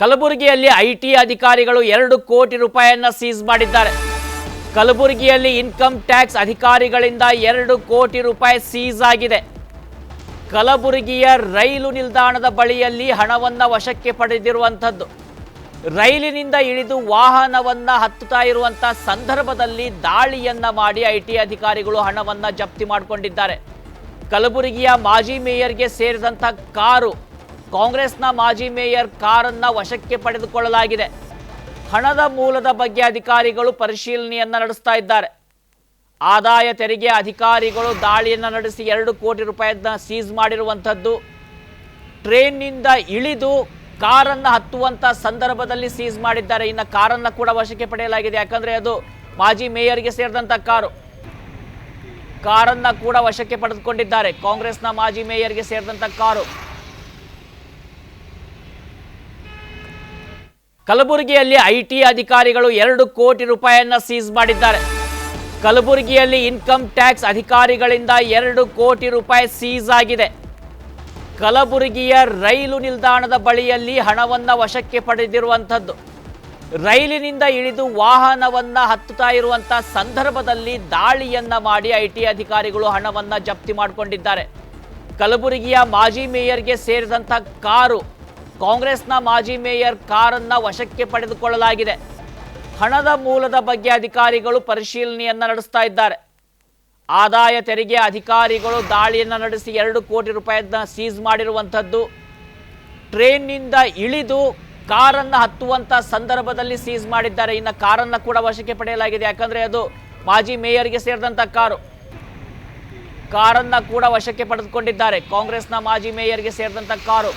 ಕಲಬುರಗಿಯಲ್ಲಿ ಐಟಿ ಅಧಿಕಾರಿಗಳು ಎರಡು ಕೋಟಿ ರೂಪಾಯಿಯನ್ನ ಸೀಸ್ ಮಾಡಿದ್ದಾರೆ. ಕಲಬುರಗಿಯಲ್ಲಿ ಇನ್ಕಮ್ ಟ್ಯಾಕ್ಸ್ ಅಧಿಕಾರಿಗಳಿಂದ ಎರಡು ಕೋಟಿ ರೂಪಾಯಿ ಸೀಸ್ ಆಗಿದೆ. ಕಲಬುರಗಿಯ ರೈಲು ನಿಲ್ದಾಣದ ಬಳಿಯಲ್ಲಿ ಹಣವನ್ನು ವಶಕ್ಕೆ ಪಡೆದಿರುವಂಥದ್ದು. ರೈಲಿನಿಂದ ಇಳಿದು ವಾಹನವನ್ನು ಹತ್ತುತ್ತಾ ಇರುವಂಥ ಸಂದರ್ಭದಲ್ಲಿ ದಾಳಿಯನ್ನ ಮಾಡಿ ಐಟಿ ಅಧಿಕಾರಿಗಳು ಹಣವನ್ನು ಜಪ್ತಿ ಮಾಡಿಕೊಂಡಿದ್ದಾರೆ. ಕಲಬುರಗಿಯ ಮಾಜಿ ಮೇಯರ್ಗೆ ಸೇರಿದಂಥ ಕಾರು ಕಾಂಗ್ರೆಸ್ನ ಮಾಜಿ ಮೇಯರ್ ಕಾರನ್ನ ವಶಕ್ಕೆ ಪಡೆದುಕೊಳ್ಳಲಾಗಿದೆ. ಹಣದ ಮೂಲದ ಬಗ್ಗೆ ಅಧಿಕಾರಿಗಳು ಪರಿಶೀಲನೆಯನ್ನ ನಡೆಸ್ತಾ ಇದ್ದಾರೆ. ಆದಾಯ ತೆರಿಗೆ ಅಧಿಕಾರಿಗಳು ದಾಳಿಯನ್ನು ನಡೆಸಿ ಎರಡು ಕೋಟಿ ರೂಪಾಯಿಯನ್ನ ಸೀಸ್ ಮಾಡಿರುವಂಥದ್ದು. ಟ್ರೈನ್ನಿಂದ ಇಳಿದು ಕಾರನ್ನು ಹತ್ತುವಂಥ ಸಂದರ್ಭದಲ್ಲಿ ಸೀಸ್ ಮಾಡಿದ್ದಾರೆ. ಇನ್ನು ಕಾರನ್ನು ಕೂಡ ವಶಕ್ಕೆ ಪಡೆಯಲಾಗಿದೆ. ಯಾಕಂದರೆ ಅದು ಮಾಜಿ ಮೇಯರ್ಗೆ ಸೇರಿದಂಥ ಕಾರು. ಕಾರನ್ನ ಕೂಡ ವಶಕ್ಕೆ ಪಡೆದುಕೊಂಡಿದ್ದಾರೆ. ಕಾಂಗ್ರೆಸ್ನ ಮಾಜಿ ಮೇಯರ್ಗೆ ಸೇರಿದಂಥ ಕಾರು. ಕಲಬುರಗಿಯಲ್ಲಿ ಐಟಿ ಅಧಿಕಾರಿಗಳು ಎರಡು ಕೋಟಿ ರೂಪಾಯಿಯನ್ನ ಸೀಸ್ ಮಾಡಿದ್ದಾರೆ. ಕಲಬುರಗಿಯಲ್ಲಿ ಇನ್ಕಮ್ ಟ್ಯಾಕ್ಸ್ ಅಧಿಕಾರಿಗಳಿಂದ ಎರಡು ಕೋಟಿ ರೂಪಾಯಿ ಸೀಸ್ ಆಗಿದೆ. ಕಲಬುರಗಿಯ ರೈಲು ನಿಲ್ದಾಣದ ಬಳಿಯಲ್ಲಿ ಹಣವನ್ನು ವಶಕ್ಕೆ ಪಡೆದಿರುವಂಥದ್ದು. ರೈಲಿನಿಂದ ಇಳಿದು ವಾಹನವನ್ನು ಹತ್ತುತ್ತಾ ಇರುವಂಥ ಸಂದರ್ಭದಲ್ಲಿ ದಾಳಿಯನ್ನ ಮಾಡಿ ಐಟಿ ಅಧಿಕಾರಿಗಳು ಹಣವನ್ನು ಜಪ್ತಿ ಮಾಡಿಕೊಂಡಿದ್ದಾರೆ. ಕಲಬುರಗಿಯ ಮಾಜಿ ಮೇಯರ್ಗೆ ಸೇರಿದಂಥ ಕಾರು ಕಾಂಗ್ರೆಸ್ನ ಮಾಜಿ ಮೇಯರ್ ಕಾರನ್ನ ವಶಕ್ಕೆ ಪಡೆದುಕೊಳ್ಳಲಾಗಿದೆ. ಹಣದ ಮೂಲದ ಬಗ್ಗೆ ಅಧಿಕಾರಿಗಳು ಪರಿಶೀಲನೆಯನ್ನ ನಡೆಸ್ತಾ ಇದ್ದಾರೆ. ಆದಾಯ ತೆರಿಗೆ ಅಧಿಕಾರಿಗಳು ದಾಳಿಯನ್ನು ನಡೆಸಿ ಎರಡು ಕೋಟಿ ರೂಪಾಯಿಯನ್ನ ಸೀಸ್ ಮಾಡಿರುವಂಥದ್ದು. ಟ್ರೈನ್ನಿಂದ ಇಳಿದು ಕಾರನ್ನು ಹತ್ತುವಂಥ ಸಂದರ್ಭದಲ್ಲಿ ಸೀಸ್ ಮಾಡಿದ್ದಾರೆ. ಇನ್ನು ಕಾರನ್ನು ಕೂಡ ವಶಕ್ಕೆ ಪಡೆಯಲಾಗಿದೆ. ಯಾಕಂದರೆ ಅದು ಮಾಜಿ ಮೇಯರ್ಗೆ ಸೇರಿದಂಥ ಕಾರು. ಕಾರನ್ನ ಕೂಡ ವಶಕ್ಕೆ ಪಡೆದುಕೊಂಡಿದ್ದಾರೆ. ಕಾಂಗ್ರೆಸ್ನ ಮಾಜಿ ಮೇಯರ್ಗೆ ಸೇರಿದಂಥ ಕಾರು.